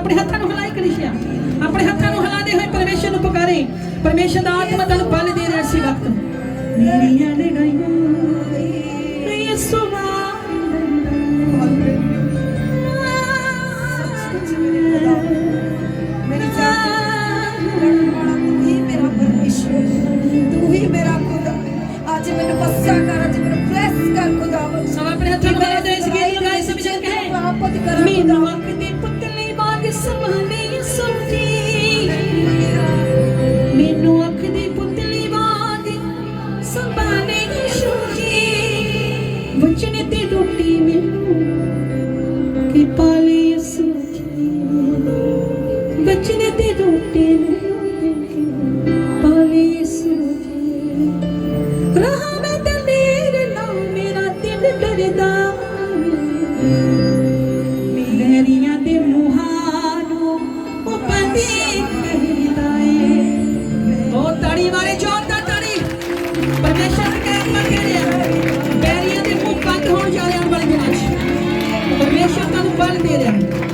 ਆਪਣੇ ਹੱਥਾਂ ਨੂੰ ਹਿਲਾਈ ਕਲੀਸ਼ਿਆ ਆਪਣੇ ਹੱਥਾਂ ਨੂੰ ਹਿਲਾਉਂਦੇ ਹੋਏ ਪਰਮੇਸ਼ਰ ਨੂੰ ਪੁਕਾਰੇ। ਪਰਮੇਸ਼ਰ ਦਾ ਆਤਮਾ ਤੁਹਾਨੂੰ ਬਲ ਦੇ ਰਿਹਾ ਸੀ ਵਕਤ। ਮੇਰੀਆਂ ਲੜਾਈਆਂ ਯਿਸੂ ਤੂੰ ਹੀ ਮੇਰਾ ਖੁਦਾ। ਅੱਜ ਮੈਨੂੰ ਪੱਸਾ ਕਰ ਮੈਨੂੰ ਉਹ ਤੜੀ ਵਾਲੇ ਦਾ ਤੜੀ। ਪਰਮੇਸ਼ਰ ਦੇ ਕੰਮ ਕਰ ਰਿਹਾ ਬੈਰੀਆਂ ਦੇ ਮੂੰਹ ਬੰਦ ਹੋਣ ਜਾ ਰਹੇ ਹਨ ਵਾਲੇ ਦਿਨਾਂ 'ਚ ਪਰਮੇਸ਼ਰ ਤੁਹਾਨੂੰ ਬਲ ਦੇ ਰਿਹਾ।